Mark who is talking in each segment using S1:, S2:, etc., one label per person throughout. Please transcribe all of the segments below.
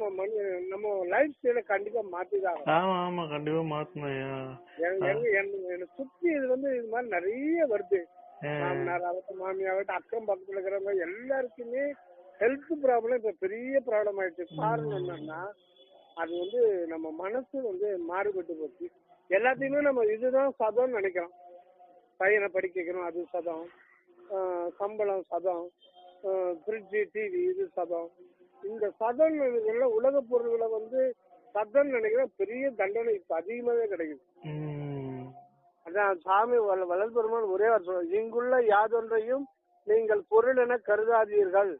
S1: நம்ம நம்ம லைஃப் ஸ்டைல கண்டிப்பா மாத்திதான்.
S2: ஆமா ஆமா கண்டிப்பா மாத்தணும்
S1: என்னை சுத்தி இது வந்து இது மாதிரி நிறைய வருது. மாமனார் ஆகட்டும் மாமியாகட்டும் அக்கம் பக்கத்துல இருக்கிறவங்க எல்லாருக்குமே ஹெல்த் ப்ராப்ளம் இப்ப பெரிய ப்ராப்ளம் ஆயிடுச்சு. காரணம் என்னன்னா அது வந்து நம்ம மனசு வந்து மாறுபட்டு போச்சு. எல்லாத்தையுமே நம்ம இதுதான் சதம்னு நினைக்கிறோம். பையனை படிக்க வைக்கணும் அது சதம். சம்பளம் சதம். ஃப்ரிட்ஜு டிவி இது சதம். இந்த சதம் எல்லாம் உலக பொருள்களை வந்து சதம் நினைக்கிறேன் பெரிய தண்டனை இப்ப அதிகமாவே கிடைக்குது. அதான் சாமி வள- வள்ளல் பெருமான் ஒரே சொல்றார். இங்குள்ள யாதொன்றையும் நீங்கள் பொருள் என கருதாதீர்கள்.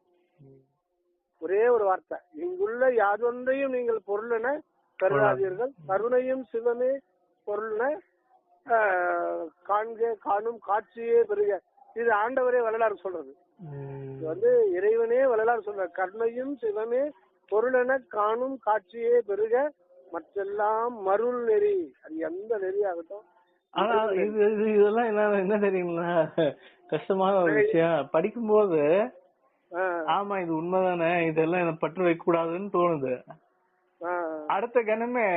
S1: ஒரே ஒரு வார்த்தை. இங்குள்ள யாதொன்றையும் நீங்கள் பொருள் என கருதாதீர்கள். கருணையும் சிவமே பொருள்ன காண்க காணும் காட்சியே பெருக இது ஆண்டவரே வரலாறு சொல்றது. வந்து இறைவனே வரலாறு சொல்ற கருணையும் சிவமே பொருளென காணும் காட்சியே பெருக மற்றெல்லாம் மருள் நெறி. அது எந்த நெறி ஆகட்டும்
S2: ஆனா இது இது இதெல்லாம் என்ன என்ன தெரியுங்களா? கஷ்டமான ஒரு விஷயம். படிக்கும்போது ஆமா இது உண்மைதானே? இதெல்லாம் எனக்கு பற்று வைக்க கூடாதுன்னு தோணுது அடுத்த கணமே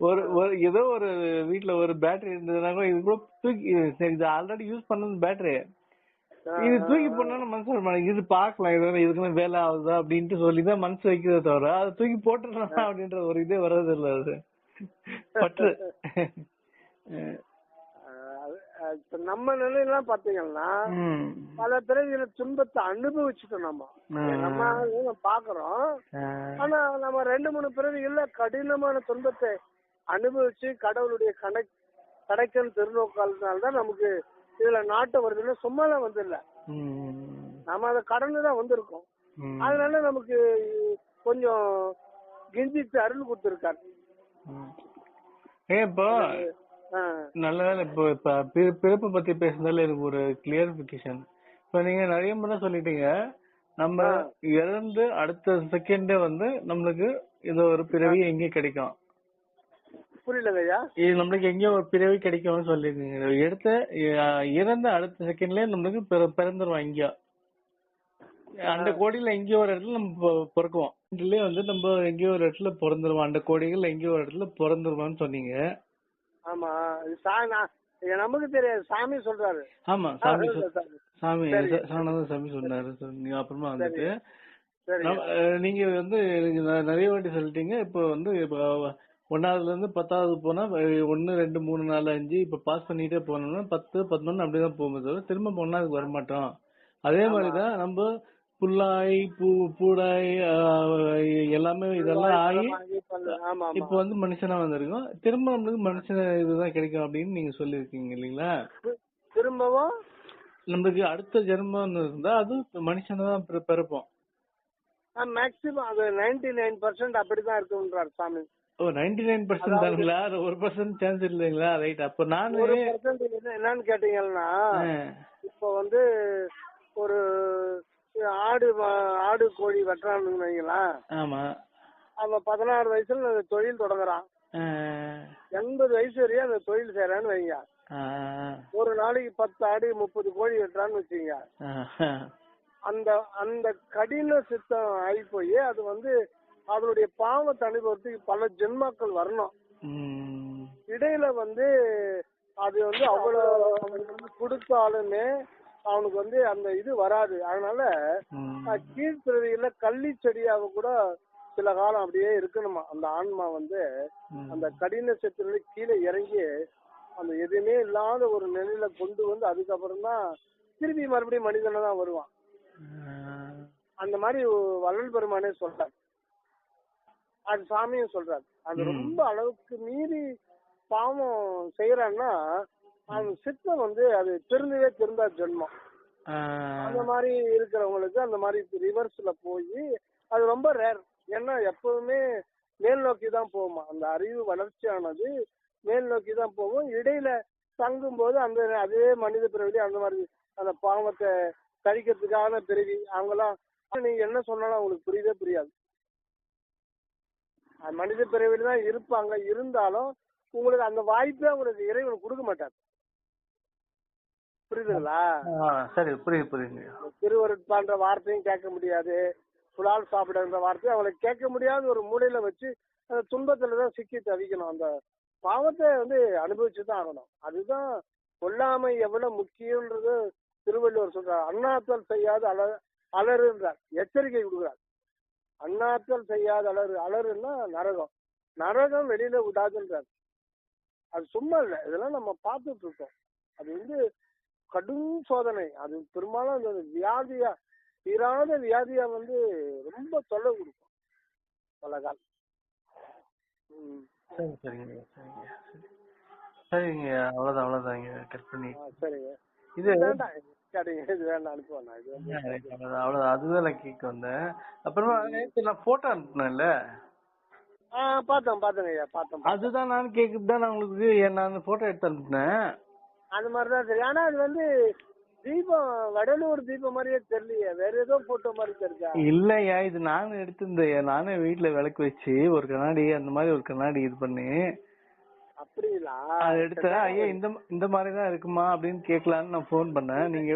S2: ஒரு ஒரு ஏதோ ஒரு வீட்ல ஒரு பேட்டரி இருந்ததுன்னா கூட இது கூட தூக்கி சரி இது ஆல்ரெடி யூஸ் பண்ணது பேட்டரி இது தூக்கி போனா மனசு வர. இது பாக்கலாம் இது இதுக்குன்னு வேலை ஆகுதா அப்படின்ட்டு சொல்லிதான் மனசு வைக்கிறத தவிர அதை தூக்கி போட்டுடலாம் அப்படின்ற ஒரு இதே வர்றது இல்ல அது. பற்று.
S1: இப்ப நம்ம நிலையெல்லாம் பாத்தீங்கன்னா. பல பிறவிகளை துன்பத்தை அனுபவிச்சுட்டோம் நம்ம. நம்ம பாக்குறோம். ஆனா நம்ம ரெண்டு மூணு பிறவிகள்ல கடினமான துன்பத்தை அனுபவிச்சு கடவுளுடைய கணக் கடைக்கல் திருநோக்காலனால தான் நமக்கு இதுல நாட்டம் வருதுன்னு சும்மாலாம் வந்துடல
S2: ம்.
S1: நம்ம அதை கடந்து தான் வந்திருக்கோம். அதனால நமக்கு கொஞ்சம் கிஞ்சித்து அருள் கொடுத்துருக்காரு.
S2: இப்போ
S1: ஆஹ்
S2: நல்ல வேலை இப்போ இப்ப பிறப்பு பத்தி பேசுனதுல எனக்கு ஒரு கிளியரிபிகேஷன் இப்போ நீங்க நிறைய முறை சொல்லிட்டீங்க. நம்ம இறந்து அடுத்த செகண்டே வந்து நம்மளுக்கு இது ஒரு பிறவி எங்கே கிடைக்கும்?
S1: புரியலங்க ஐயா
S2: இது நம்மளுக்கு எங்கேயோ ஒரு பிறவி கிடைக்கும்னு சொல்லிருக்கீங்க எடுத்த இறந்த அடுத்த செகண்ட்லயே நம்மளுக்கு பிற- பிறந்துருவோம் எங்கேயோ அந்த கோடியில எங்கேயோ ஒரு இடத்துல நம்ம பிறக்குவோம். இதுலயே வந்து நம்ம எங்கேயோ ஒரு இடத்துல பிறந்துருவோம். அந்த கோடிகள் எங்கேயோ ஒரு இடத்துல பிறந்துருவோம்னு சொன்னீங்க.
S1: ஆமா. நமக்கு தெரியாது. சாமி சொல்றாரு.
S2: ஆமா சாமி
S1: சாமி.
S2: சாணாத சாமி சொன்னாரு. அப்புறமா வந்துட்டு. நீங்க வந்து நிறைய வாட்டி சொல்லிட்டீங்க. இப்போ வந்து ஒன்னாவதுல இருந்து பத்தாவது போனா ஒண்ணு ரெண்டு மூணு நாலு அஞ்சு இப்ப பாஸ் பண்ணிட்டே போனோம்னா பத்து பதினொன்னு அப்படிதான் போகும்போது தவிர திரும்ப ஒன்னாவதுக்கு வர மாட்டோம் அதே மாதிரிதான் நம்ம புல்லாய் பூ பூடாய் எல்லாமே இதெல்லாம் ஆகி இப்போ வந்து மனுஷனா வந்திருக்கோம். திரும்ப நம்மளுக்கு மனுஷன் இதுதான் கிடைக்கும் அப்படின்னு நீங்க சொல்லியிருக்கீங்க இல்லைங்களா?
S1: திரும்பவும்?
S2: நம்மளுக்கு அடுத்த ஜென்மம் இருந்தா அது மனுஷனை தான் பிற- பிறப்போம்.
S1: மேக்சிமம் அது நைன்டி நைன் பர்சன்ட் அப்படிதான் இருக்குன்றார் சாமி.
S2: ஓ நைன்டி நைன் பர்சன்ட் தானுங்களா? ஒரு பர்சன்ட் சான்ஸ் இல்லைங்களா? ரைட் அப்ப நானு
S1: ஒரு பர்சன்ட் என்னன்னு கேட்டீங்கன்னா இப்போ வந்து ஒரு ஆடு ஆடு கோழி வெட்டுறான்னு வைங்களேன்
S2: ஆமா.
S1: அவன் பதினாறு வயசுல தொழில் தொடங்குறான். எண்பது வயசு வரையும் அந்த தொழில் செய்யறான்னு வைங்க. ஒரு நாளைக்கு பத்து ஆடு முப்பது கோழி வெட்டுறான்னு வச்சுங்க அந்த அந்த கடின சித்தம் ஆகி போய் அது வந்து அதனுடைய பாவத்தை அனுபவத்துக்கு பல ஜென்மாக்கள் வரணும். இடையில வந்து அது வந்து அவ்வளவு அவனுக்கு வந்து கொடுத்தாலுமே அவனுக்கு வந்து அந்த இது வராது. அதனால கீழ்ப்பிறவியில கள்ளி செடியாக கூட சில காலம் அப்படியே இருக்கணுமா? அந்த ஆன்மா வந்து. அந்த கடின சத்துல கீழே இறங்கி அந்த எதுவுமே இல்லாத ஒரு நிலையில கொண்டு வந்து அதுக்கப்புறம் தான் திருப்பி மறுபடியும் மனிதனை தான் வருவான். அந்த மாதிரி வள்ளல் பெருமானே சொல்றாரு. அது சாமியும் சொல்றாரு. அது. ரொம்ப அளவுக்கு மீறி பாவம் செய்யறான்னா அவன் சித்தம் வந்து அது திருந்தவே திருந்தா ஜென்மம். அந்த மாதிரி இருக்கிறவங்களுக்கு அந்த மாதிரி ரிவர்ஸ்ல போய் அது ரொம்ப ரேர் ஏன்னா எப்பவுமே மேல் நோக்கி தான் போகுமா அந்த அறிவு வளர்ச்சியானது மேல் நோக்கி தான் போகும். இடையில தங்கும் போது அந்த அதே மனித பிறவி அந்த மாதிரி அந்த பாவத்தை கழிக்கிறதுக்கான பிறவி அவங்களாம் நீங்க என்ன சொன்னாலும் அவங்களுக்கு புரியவே புரியாது. மனித பிறவில தான் இருப்பாங்க. இருந்தாலும் உங்களுக்கு அந்த வாய்ப்பே உங்களுக்கு இறைவன் கொடுக்க மாட்டார். புரியுதுங்களா?
S2: சரி புரியுது புரியுதுங்க.
S1: திருவருட்பான்ற வார்த்தையும் கேட்க முடியாது. புலால் சாப்பிடுன்ற வார்த்தையை அவங்களை கேட்க முடியாத ஒரு மூலையில வச்சு அந்த துன்பத்துல தான் சிக்கி தவிக்கணும் அந்த பாவத்தை வந்து அனுபவிச்சு தான் ஆகணும். அதுதான் கொல்லாமை எவ்வளவு முக்கியன்றது திருவள்ளுவர் சொல்றார். அண்ணாத்தல் செய்யாத அல அலறுன்றார். எச்சரிக்கை கொடுக்குறார். அண்ணாத்தல் செய்யாத அலறு. அலறுன்னா நரகம். நரகம் வெளியில விடாதுன்றார் அது சும்மா இல்லை. இதெல்லாம் நம்ம பார்த்துட்டு இருக்கோம் அது வந்து கடும் சோதனை. அது பெரும்பாலும் அந்த வியாதியா தீராத வியாதியா வந்து ரொம்ப தொல்லை கொடுக்கும். பல கால் ம்.
S2: சரி சரிங்க. சரிங்க. சரிங்க. அவ்வளவுதான் அவ்வளவுதாங்க கட் பண்ணி
S1: சரிங்க.
S2: இது அவ்வளவுதான். அதுதான் நான் கேட்க வந்தேன். அப்புறமா நான் போட்டோ அனுப்புனேன்ல?
S1: ஆ பார்த்தேன் ஐயா பார்த்தேன்
S2: அதுதான் நான் தான் நான் உங்களுக்கு நான் போட்டோ எடுத்து அனுப்புனேன்.
S1: அது மாதிரி தான் சரி ஆனா அது வந்து தீபம் வடலூர் தீபம் மாதிரியே தெரியலையே. வேற ஏதோ போட்டோ மாதிரி தெரிஞ்சா?
S2: இல்லையா இது நானும் எடுத்திருந்தேன் நானே வீட்டுல விளக்கு வச்சு ஒரு கண்ணாடி அந்த மாதிரி ஒரு கண்ணாடி இது பண்ணி
S1: அப்படிங்களா?
S2: அதை எடுத்தேன். ஐயா இந்த இந்த மாதிரி தான் இருக்குமா? அப்படின்னு கேட்கலான்னு நான் ஃபோன் பண்ணேன். நீங்க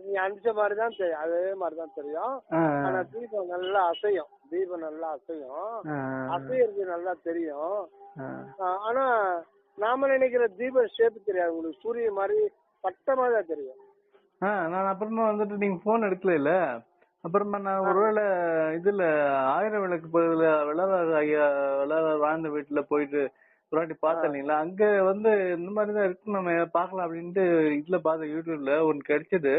S1: நீங்க அனுப்பிச்ச மாதிரி தான் தெரியும் அதே மாதிரி தான் தெரியும் ஆனா தீபம் நல்லா அசையும். தீபம் நல்லா அசையும். அசையறது நல்லா தெரியும். ஆனா நாம நினைக்கிற தீப ஷேப் தெரியாது. உங்களுக்கு சூரிய மாதிரி பட்டமா தான் தெரியும்.
S2: நான் அப்புறமா வந்துட்டு நீங்க போன் எடுக்கல இல்ல அப்புறமா நான் ஒருவேளை இதுல ஆயிரம் விளக்கு பதில விளவார் ஐயா விளவார் வாழ்ந்த வீட்டுல போயிட்டு ஒரு வாட்டி பார்த்தேன் இல்லைங்களா? அங்க வந்து இந்த மாதிரி தான் இருக்கு நம்ம பார்க்கலாம் அப்படின்ட்டு இதுல பார்த்தேன் யூடியூப்ல ஒன்னு கிடைச்சது.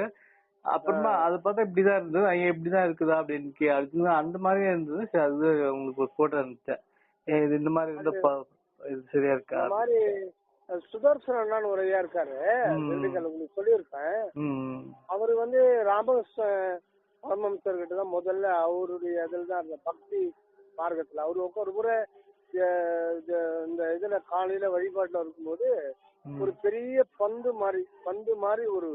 S2: அப்புறமா அதை பார்த்தா இப்படிதான் இருந்தது ஐயா இப்படிதான் இருக்குதா அப்படின்னு கே- அதுதான் அந்த மாதிரியே இருந்தது. சரி அது உங்களுக்கு ஒரு போட்டோ அனுப்பிச்சேன். இது இந்த மாதிரி இருந்தா இது சரியா இருக்கா
S1: மாதிரி சுதர்சனன் ஒரு ஐயா இருக்காரு உங்களுக்கு சொல்லியிருப்பேன். அவர் வந்து ராமகிருஷ்ண பரமஹம்சர் கிட்ட தான் முதல்ல அவருடைய இதில் தான் இருந்த பக்தி மார்க்கத்துல. அவர் ஒரு முறை இந்த இதுல காலையில வழிபாட்டுல இருக்கும்போது. ஒரு பெரிய பந்து மாதிரி பந்து மாதிரி ஒரு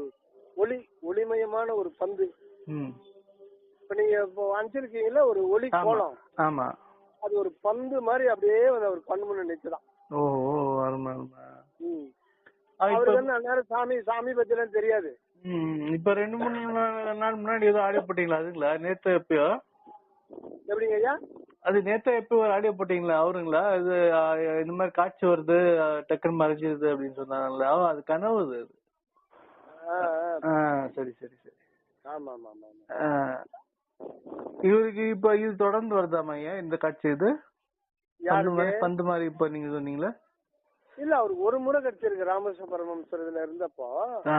S1: ஒளி ஒளிமயமான ஒரு பந்து. இப்ப நீங்க இப்போ அனுப்பிச்சிருக்கீங்கல்ல ஒரு ஒளி. கோலம்.
S2: ஆமா.
S1: அது ஒரு பந்து மாதிரி அப்படியே வந்து அவர் கண் முன்ன நிக்குதான்.
S2: ஓ ஓ அருமை
S1: அவருக்கு வந்து அந்நேரம் சாமி சாமி பத்தி தெரியாது.
S2: இப்ப ரெண்டு மூணு நாள் முன்னாடி ஏதோ ஆடியோ போட்டீங்களா அதுங்களா நேத்து எப்பயோ?
S1: எப்படிங்க ஐயா?
S2: அது நேத்து எப்போ ஒரு ஆடியோ போட்டீங்களா? அவருங்களா? இது இந்த மாதிரி காட்சி வருது டக்குன்னு மறைஞ்சிருது அப்படின்னு சொன்னாங்கல்ல. ஆ, அது கனவு அது. சரி சரி சரி.
S1: ஆமா ஆமா ஆமா.
S2: இவருக்கு இப்ப இது தொடர்ந்து வருதாமா ஐயா இந்த காட்சி இது? பந்து மாதிரி பந்து மாதிரி இப்ப நீங்க சொன்னீங்களா?
S1: இல்ல அவருக்கு ஒரு முறை கிடைச்சிருக்கு ராமகிருஷ்ண பரமஹம்சர் இருந்தப்போ.
S2: ஆ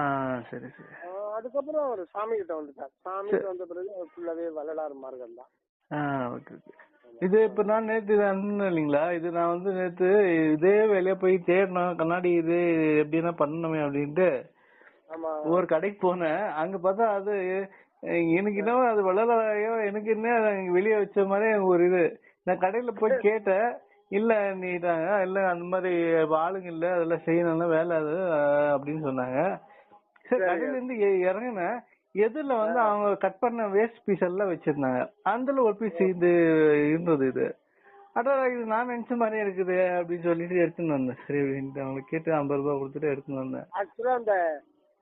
S2: சரி சரி.
S1: அதுக்கப்புறம் அவர் சாமி கிட்ட வந்துட்டார். சாமி கிட்ட வந்த பிறகு அவர் ஃபுல்லாவே வள்ளலார் மார்க்கம் தான்
S2: ஆ ஓகே ஓகே. இது இப்ப நான் நேத்து இது அனுப்பினேன் இல்லைங்களா? இது நான் வந்து நேத்து இதே வேலையா போய் தேடணும் கண்ணாடி இது எப்படின்னா பண்ணணுமே அப்படின்ட்டு. ஒரு கடைக்கு போனேன். அங்க பார்த்தா அது எனக்கு என்னவோ அது வளரையோ எனக்கு என்ன வெளியே வச்ச மாதிரி ஒரு இது. நான் கடையில போய் கேட்டேன். இல்ல நீட்டாங்க இல்ல அந்த மாதிரி ஆளுங்க இல்ல. அதெல்லாம் செய்யணும்னா வேலை அது அப்படின்னு சொன்னாங்க. சரி கடையில இருந்து இறங்குனேன். எதிரில வந்து அவங்க கட் பண்ண வேஸ்ட் பீஸ் எல்லாம் வச்சிருந்தாங்க. அதுல ஒரு பீஸ் இது இருந்தது இது. அடா இது நான் நினைச்ச மாதிரியே இருக்குது அப்படின்னு சொல்லிட்டு எடுத்துன்னு வந்தேன். சரி அப்படின்ட்டு அவங்களுக்கு கேட்டு ஐம்பது ரூபாய் கொடுத்துட்டு எடுத்துன்னு வந்தேன்.
S1: ஆக்சுவலா அந்த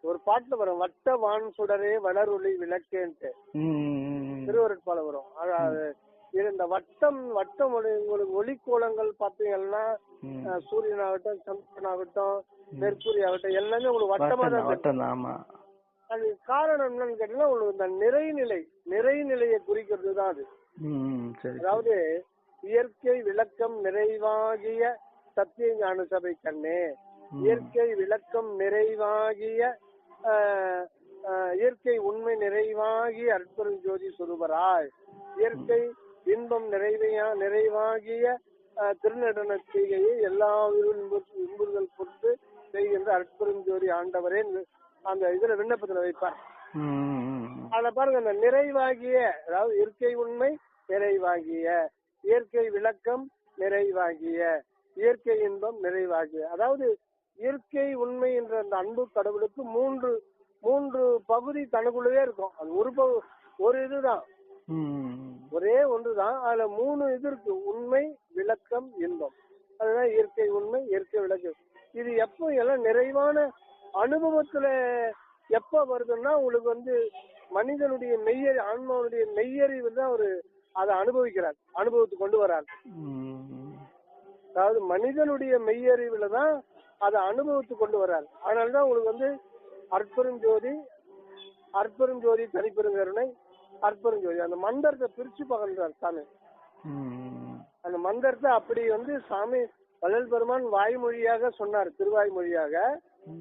S1: ஒரு பாட்டுல வரும் வட்ட வான் சுடரே வளரொளி விளக்கேன்ட்டு. திருவருட்பால வரும். அதாவது இந்த வட்டம் வட்டம் ஒளி உங்களுக்கு ஒளி கோலங்கள் பாத்தீங்கன்னா சூரியன் ஆகட்டும் சந்திரன் ஆகட்டும் மெர்க்குரி ஆகட்டும் எல்லாமே உங்களுக்கு.
S2: வட்டம்
S1: தான்,
S2: ஆமா.
S1: அது காரணம் என்னன்னு கேட்டீங்கன்னா உங்களுக்கு இந்த நிறைநிலை நிறைநிலையை குறிக்கிறது தான் அது அதாவது இயற்கை விளக்கம் நிறைவாகிய சத்திய ஞான சபை கண்ணே. இயற்கை விளக்கம் நிறைவாகிய இயற்கை உண்மை நிறைவாகிய அற்புதம் ஜோதி சுருபராய் இயற்கை இன்பம் நிறைவையா நிறைவாகிய திருநடன செய்கையை எல்லா இன்பு- இன்புறுதல் பொறுத்து செய்கின்ற அற்புதம் ஜோதி ஆண்டவரே. அந்த இதுல விண்ணப்பத்துல வைப்பார்.
S2: ம்.
S1: அதுல பாருங்க அந்த நிறைவாகிய அதாவது இயற்கை உண்மை நிறைவாகிய இயற்கை விளக்கம் நிறைவாகிய இயற்கை இன்பம் நிறைவாகிய. அதாவது இயற்கை உண்மை என்ற அந்த அன்பு கடவுளுக்கு மூன்று மூன்று பகுதி தனக்குள்ளவே இருக்கும். அது ஒரு பகு ஒரு இதுதான். ஒரே ஒன்றுதான். அதுல மூணு இது இருக்கு. உண்மை விளக்கம் இன்பம். அதுதான் இயற்கை உண்மை இயற்கை விளக்கம் இது எப்போ எல்லாம் நிறைவான அனுபவத்துல எப்ப வருதுன்னா உங்களுக்கு வந்து மனிதனுடைய மெய்யறி ஆன்மாவுடைய மெய்யறிவு தான் அவரு அதை அனுபவிக்கிறார் அனுபவத்துக்கு கொண்டு வரார். அதாவது மனிதனுடைய மெய்யறிவுல தான் அதை அனுபவத்துக்கு கொண்டு வரார். அதனாலதான் உங்களுக்கு வந்து அற்பெருஞ்சோதி அற்பெருஞ்சோதி தனிப்பெருங்கருணை ஜோதி. அந்த மந்திரத்தை பிரிச்சு பகல்றார் சாமி. அந்த மந்திரத்தை அப்படி வந்து சாமி வள்ளல் பெருமான் வாய்மொழியாக சொன்னார் திருவாய்மொழியாக.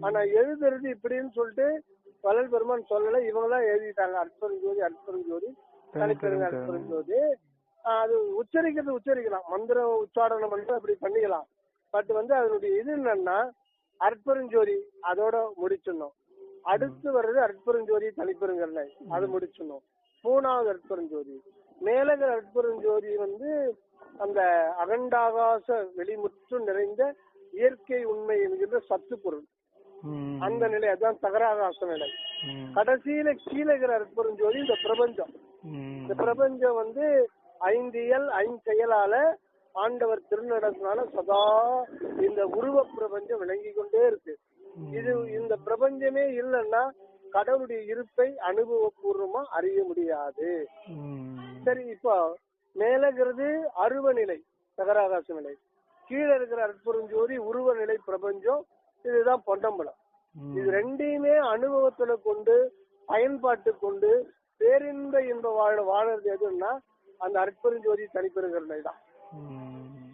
S1: ஆனா எழுதுறது இப்படின்னு சொல்லிட்டு வள்ளல் பெருமான் சொல்லல. இவங்களாம் எழுதிட்டாங்க. அற்பெருஞ்சோதி அற்பெருஞ்சோதி தனிப்பெருங்க அற்பெருஞ்சோதி ஆஹ் அது உச்சரிக்கிறது உச்சரிக்கலாம். மந்திரம் உச்சாரணம் பண்ணிட்டு அப்படி பண்ணிக்கலாம். பட் வந்து அதனுடைய இது என்னன்னா அற்பெருஞ்சோதி அதோட முடிச்சிடணும். அடுத்து வர்றது அற்பெருஞ்சோதி தனிப்பெருங்கல்ல. அது முடிச்சிடணும். மூணாவது அற்பெருஞ்சோதி மேலகர் அற்பெருஞ்சோதி வந்து அந்த அகண்டாகாச வெளிமுற்றும் நிறைந்த இயற்கை உண்மை என்கின்ற சத்து பொருள். அந்த நிலை அதான் தகராகாச நிலை. கடைசியில கீழே இருக்கிற இந்த பிரபஞ்சம். இந்த பிரபஞ்சம் வந்து ஐந்தியல் ஐஞ்செயலால ஆண்டவர் திருநடத்தினால சதா இந்த உருவ பிரபஞ்சம் விளங்கி கொண்டே இருக்கு. இது இந்த பிரபஞ்சமே இல்லைன்னா கடவுளுடைய இருப்பை அனுபவபூர்வமா அறிய முடியாது. சரி இப்போ மேலங்கிறது அருவ நிலை சகராகாச நிலை. கீழே இருக்கிற அற்புறஞ்சோதி உருவ நிலை பிரபஞ்சம் இதுதான் பொன்னம்பலம். இது ரெண்டையுமே அனுபவத்துல கொண்டு பயன்பாட்டு கொண்டு பேரின்ப இன்ப வாழ வாழறது எதுன்னா அந்த அற்பெருஞ்சோதி தனிப்பெருங்கருணை தான்.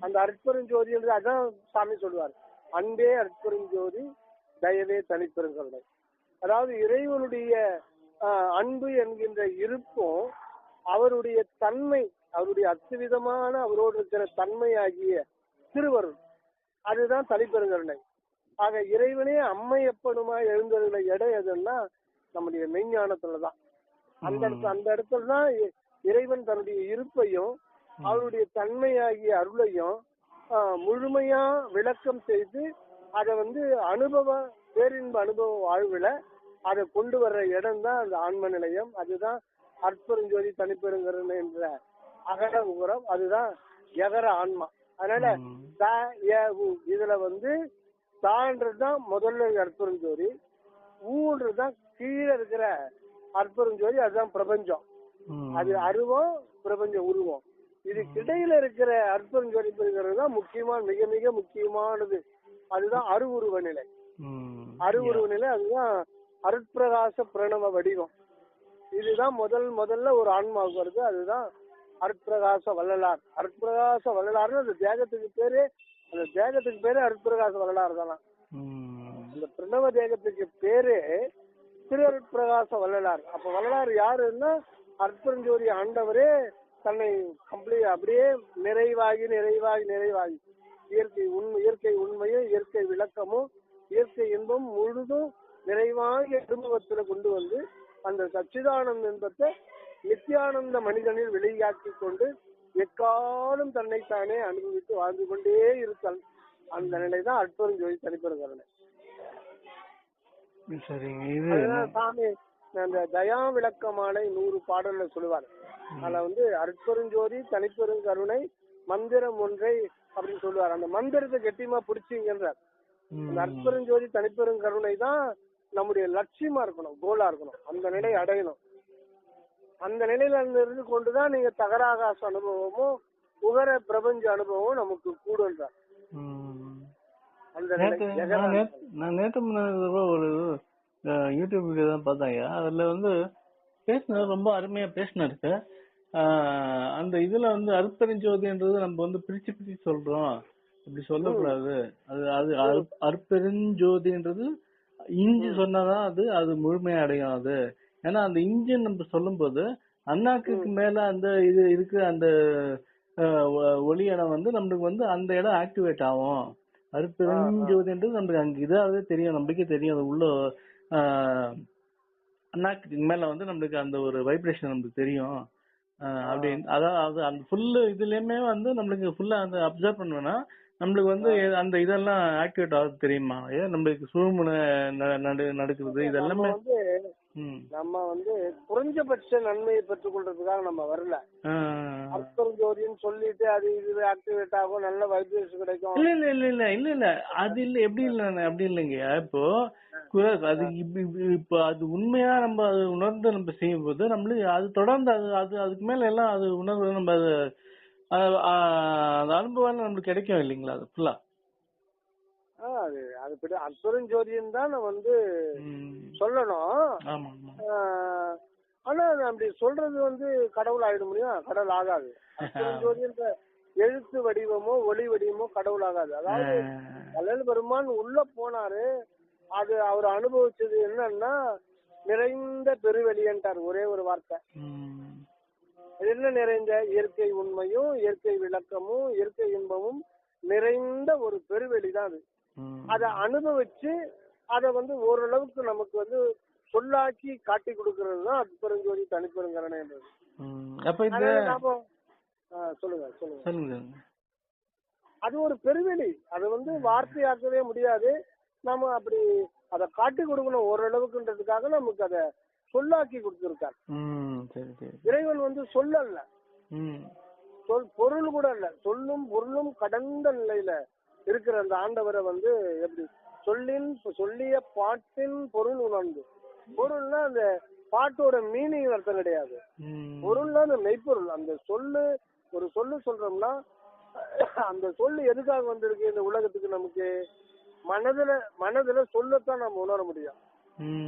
S1: அந்த அற்பெருஞ்சோதின்றது அதான் சாமி சொல்லுவார். அன்பே அற்பெருஞ்சோதி தயவே தனிப்பெருங்கருணை. அதாவது இறைவனுடைய அன்பு என்கின்ற இருப்பும் அவருடைய தன்மை அவருடைய அத்துவிதமான அவரோடு இருக்கிற தன்மையாகிய திருவருள் அதுதான் தனிப்பெருங்கருணை. ஆக இறைவனே அம்மையப்பனுமா எழுந்தருள இடம் எதுன்னா நம்முடைய மெய்ஞானத்துலதான் அந்த இடத்துல அந்த இடத்துல தான் இறைவன் தன்னுடைய இருப்பையும் அவருடைய தன்மையாகிய அருளையும் முழுமையா விளக்கம் செய்து அதை வந்து அனுபவ பேரின்ப அனுபவ வாழ்வுல அதை கொண்டு வர்ற இடம் தான் அந்த ஆன்ம நிலையம். அதுதான் அற்பெருஞ்சோதி தனிப்பெருங்கருணை என்ற அகர உரம் அதுதான் எகர ஆன்மா. அதனால இதுல வந்து தான்றதுதான் முதல்ல அற்பெருஞ்சோதி ஊன்றதுதான் கீழே இருக்கிற அற்பெருஞ்சோதி அதுதான் பிரபஞ்சம். அது அருவம் பிரபஞ்ச உருவம். இதுக்கு இடையில இருக்கிற பெறுகிறது தான் முக்கியமான மிக மிக முக்கியமானது. அதுதான் அருவுருவ நிலை. அருவுருவ நிலை அதுதான் அருட்பிரகாச பிரணவ வடிவம். இதுதான் முதல் முதல்ல ஒரு ஆன்மாவுக்கு வருது. அதுதான் அருட்பிரகாச வள்ளலார். அருட்பிரகாச வள்ளலார்னு அந்த தேகத்துக்கு பேரு அந்த தேகத்துக்கு பேரு அருட்பிரகாச வள்ளலார் தானா. இந்த பிரணவ தேகத்துக்கு பேரு திரு அருட்பிரகாச வள்ளலார். அப்ப வள்ளலார் யாருன்னா அற்பெருஞ்சோதி ஆண்டவரே தன்னை கம்ப்ளீட் அப்படியே நிறைவாகி நிறைவாகி நிறைவாகி. இயற்கை உண்மை இயற்கை உண்மையும் இயற்கை விளக்கமும் இயற்கை இன்பம் முழுதும் நிறைவாகி அனுபவத்துல கொண்டு வந்து அந்த சச்சிதானந்த இன்பத்தை நித்யானந்த மனிதனில் வெளியாக்கி கொண்டு எக்காலும் தன்னைத்தானே அனுபவித்து வாழ்ந்து கொண்டே இருத்தல். அந்த நிலைதான் அற்பெருஞ்சோதி தனிப்பெருங்கருணை
S2: சரிங்க. இது
S1: சாமி அந்த தயா விளக்கமாலை நூறு பாடல்ல சொல்லுவார். அதுல வந்து அற்பெருஞ்சோதி தனிப்பெருங்கருணை மந்திரம் ஒன்றை அப்படின்னு சொல்லுவார். அந்த மந்திரத்தை கெட்டியமா பிடிச்சிங்கன்றார். அந்த அற்பெருஞ்சோதி தனிப்பெருங்கருணை தான் நம்முடைய லட்சியமா இருக்கணும் கோலா இருக்கணும். அந்த நிலை அடையணும். அந்த நிலையில இருந்து கொண்டுதான் நீங்க தகராகாச அனுபவமும் உகர பிரபஞ்ச அனுபவமும் நமக்கு கூடுன்றார்
S2: நான் நேத்து முன்னாடி ஒரு யூடியூப் வீடியோ தான் பார்த்தேன் அதுல வந்து பேசினார் ரொம்ப அருமையா பேசினாரு அந்த இதுல வந்து அருப்பெருஞ்சோதின்றது நம்ம வந்து பிரிச்சு பிரிச்சு சொல்றோம். இப்படி சொல்லக்கூடாது. அது அது அருப்பெருஞ்சோதின்றது இஞ்சி சொன்னாதான் அது அது முழுமையா அடையும் அது. ஏன்னா அந்த இஞ்சி நம்ம சொல்லும்போது அண்ணாக்குக்கு மேல அந்த இது இருக்கு அந்த ஒளி இடம் வந்து நம்மளுக்கு வந்து அந்த இடம் ஆக்டிவேட் ஆகும். அருப்பெருஞ்சோதின்றது நம்மளுக்கு அங்க இதாவே தெரியும். நம்மளுக்கே தெரியும். அது உள்ள அண்ணாக்கு மேல வந்து நம்மளுக்கு அந்த ஒரு வைப்ரேஷன் நம்மளுக்கு தெரியும். அப்படின்னு அதாவது அந்த ஃபுல்லு இதுலயுமே வந்து நம்மளுக்கு ஃபுல்லா அந்த அப்சர்வ் பண்ணுவேன்னா நம்மளுக்கு வந்து அந்த இதெல்லாம் ஆக்டிவேட் ஆகுது தெரியுமா? ஏன் நம்மளுக்கு சூழ்முனை நடக்குது இதெல்லாமே
S1: நம்ம வந்து குறைஞ்சபட்ச நன்மையை பெற்றுக்கொள்றதுக்காக நம்ம வரல. அர்த்தம் ஜோதின்னு சொல்லிட்டு அது இது ஆக்டிவேட் ஆகும் நல்ல வைப்ரேஷன் கிடைக்கும்.
S2: இல்ல இல்ல இல்ல இல்ல இல்ல இல்ல. அது இல்ல எப்படி இல்ல அப்படி இல்லைங்கய்யா இப்போ அது இப்ப- அது உண்மையா நம்ம அது உணர்ந்து நம்ம செய்யும் போது நம்மளுக்கு அது தொடர்ந்து அது அது அதுக்கு மேல எல்லாம் அது உணர்வு நம்ம அது அனுபவம் நம்மளுக்கு கிடைக்கும் இல்லைங்களா அது ஃபுல்லா
S1: அது அது படி அற்புதம் ஜோதின்னு தான் வந்து. சொல்லணும் ஆனா அப்படி சொல்றது வந்து கடவுள் ஆயிட முடியும்? கடவுள் ஆகாது. அற்புதம் ஜோதின்ற எழுத்து வடிவமோ ஒளி வடிவமோ கடவுள் ஆகாது. அதாவது வள்ளல் பெருமான் உள்ள போனாரு. அது அவர் அனுபவிச்சது என்னன்னா நிறைந்த பெருவெளியன்ட்டார் ஒரே ஒரு வார்த்தை. என்ன நிறைந்த? இயற்கை உண்மையும் இயற்கை விளக்கமும் இயற்கை இன்பமும் நிறைந்த ஒரு பெருவெளி தான் அது. அதை அனுபவிச்சு அதை வந்து ஓரளவுக்கு நமக்கு வந்து சொல்லாக்கி காட்டி கொடுக்கறது தான் அற்பெருஞ்சோதி தனிப்பெருங்கரணைன்றது.
S2: அப்ப இந்த
S1: சொல்லுங்க சொல்லுங்க. அது ஒரு பெருவெளி. அது வந்து வார்த்தையாக்கவே முடியாது. நாம அப்படி அதை காட்டி கொடுக்கணும் ஓரளவுக்குன்றதுக்காக நமக்கு அதை சொல்லாக்கி கொடுத்துருக்காரு. இறைவன் வந்து சொல்லல
S2: ம்.
S1: சொல் பொருள் கூட இல்ல. சொல்லும் பொருளும் கடந்த நிலையில இருக்கிற அந்த ஆண்டவரை வந்து எப்படி சொல்லின் சொல்லிய பாட்டின் பொருள் உணர்ந்து. பொருள்னா அந்த பாட்டோட மீனிங் அர்த்தம் கிடையாது. பொருள்னா அந்த மெய்ப்பொருள். அந்த சொல்லு ஒரு சொல்லு சொல்றோம்னா அந்த சொல்லு எதுக்காக வந்திருக்கு இந்த உலகத்துக்கு நமக்கு? மனதுல மனதுல சொல்லத்தான் நம்ம உணர முடியும்.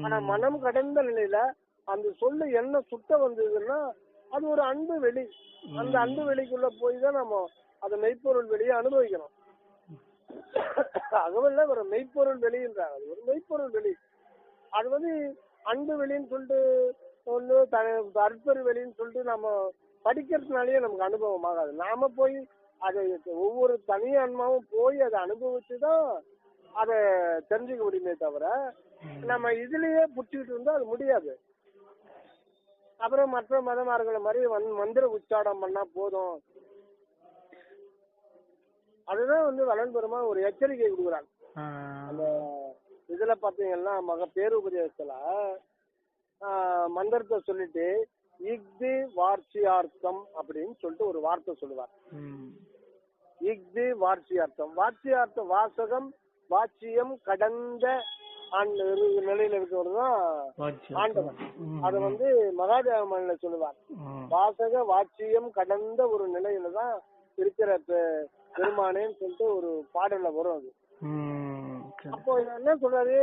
S1: ஆனா மனம் கடந்த நிலையில அந்த சொல்லு என்ன சுட்ட வந்ததுன்னா அது ஒரு அன்பு வெளி. அந்த அன்பு வெளிக்குள்ள போய் தான் நம்ம அந்த மெய்ப்பொருள் வெளியை அனுபவிக்கணும். அகவல்ல ஒரு மெய்ப்பொருள் வெளின்றாங்க அது ஒரு மெய்ப்பொருள் வெளி. அது வந்து அன்பு வெளின்னு சொல்லிட்டு ஒன்று த அற்பரு வெளின்னு சொல்லிட்டு நம்ம படிக்கிறதுனாலயே நமக்கு அனுபவம் ஆகாது. நாம போய் அதை ஒவ்வொரு தனி ஆன்மாவும் போய் அதை அனுபவிச்சு தான் அதை தெரிஞ்சுக்க முடியுமே தவிர நம்ம இதுலயே புடிச்சுக்கிட்டு இருந்தா அது முடியாது. அப்புறம் மற்ற மதமார்களை மாதிரி வந்- மந்திர உச்சாடம் பண்ணா போதும். அதுதான் வந்து வளன் பெருமான் ஒரு எச்சரிக்கை கொடுக்குறாங்க. அந்த இதுல பாத்தீங்கன்னா மக பேருபதேசத்துல மந்திரத்தை சொல்லிட்டு இஃது வார்ச்சியார்த்தம் அப்படின்னு சொல்லிட்டு ஒரு வார்த்தை சொல்லுவார் இஃது வார்ச்சியார்த்தம் வார்ச்சியார்த்தம் வாசகம் வாட்சியம் கடந்த நிலையில இருக்கிறது தான். ஆண்டவன். அத வந்து மகாதேவமன்ல சொல்லுவார். வாசக வாட்சியம் கடந்த ஒரு நிலையில தான் இருக்கிற பெருமானேன்னு சொல்லிட்டு ஒரு பாடல்ல வரும் அது. அப்போ என்ன சொல்றாரு?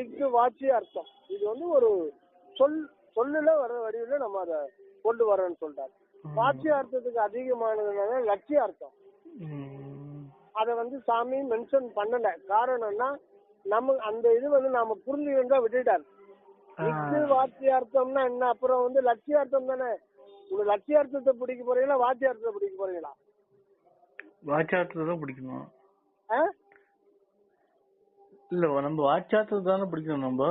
S1: இக்கு வாட்சி அர்த்தம். இது வந்து ஒரு சொல் சொல்லுல வர வடிவில நம்ம அதை கொண்டு வரோம்னு சொல்றாரு. வாட்சி அர்த்தத்துக்கு அதிகமானதுனால லட்சிய அர்த்தம். அத வந்து சாமி மென்ஷன் பண்ணல. காரணம்னா நம்ம அந்த இது வந்து நாம புரிஞ்சுக்கிட்டு விட்டுட்டாரு. வாத்தியார்த்தம்னா என்ன? அப்புறம் வந்து லட்சியார்த்தம் தானே? உங்க லட்சியார்த்தத்தை பிடிக்க போறீங்களா வாத்தியார்த்தத்தை பிடிக்க போறீங்களா?
S2: வாட்சாத்துல தான் பிடிக்கணும்? இல்ல நம்ம வாட்சாத்துல தானே பிடிக்கணும் நம்ம.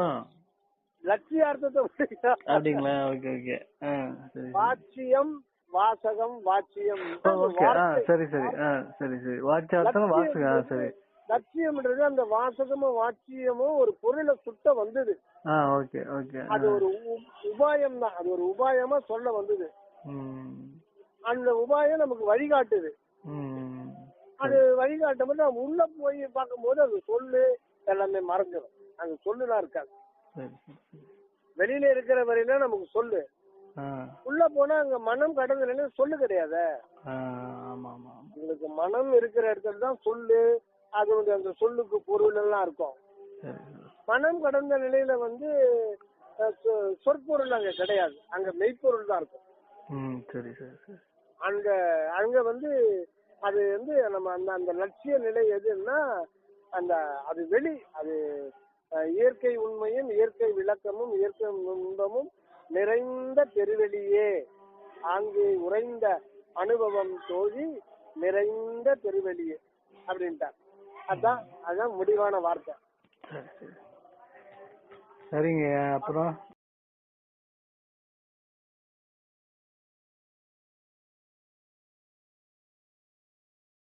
S1: லட்சியார்த்தத்தை
S2: அப்படிங்களா? Okay okay.
S1: வாட்சியம் வாசகம் வாட்சியம்.
S2: ஓகே. சரி சரி. சரி சரி. வாட்சாத்தம் வாசகம். சரி.
S1: லட்சியம்ன்றது அந்த வாசகமும் வாட்சியமும் ஒரு பொருளை சுட்ட வந்தது.
S2: Okay okay.
S1: அது ஒரு உபாயம் தான் அது ஒரு உபாயமா சொல்ல வந்தது. அந்த உபாயம் நமக்கு வழிகாட்டுது. அது வழிகாட்டும் நம்ம உள்ள போய் பார்க்கும்போது அது சொல்லு எல்லாமே மறைஞ்சிடும் அந்த இருக்காது
S2: சரி சரி
S1: வெளியில இருக்கிற வரையில நமக்கு சொல்லு. உள்ள போனா அங்க மனம் கடந்த நிலையில சொல்லு கிடையாது? உங்களுக்கு மனம் இருக்கிற இடத்துல தான் சொல்லு. அது வந்து அந்த சொல்லுக்கு பொருள் எல்லாம் இருக்கும். மனம் கடந்த நிலையில வந்து சொற்பொருள் அங்க கிடையாது. அங்க மெய்ப்பொருள் தான் இருக்கும். அங்க அங்க வந்து அது வந்து நம்ம அந்த அந்த லட்சிய நிலை எதுன்னா அந்த அது வெளி அது இயற்கை உண்மையும் இயற்கை விளக்கமும் இயற்கை இன்பமும் நிறைந்த பெருவெளியே. அங்கே உறைந்த அனுபவம் தோழி நிறைந்த பெருவெளியே அப்படின்ட்டார். அதான் அதான் முடிவான வார்த்தை.
S2: சரிங்க. அப்புறம்?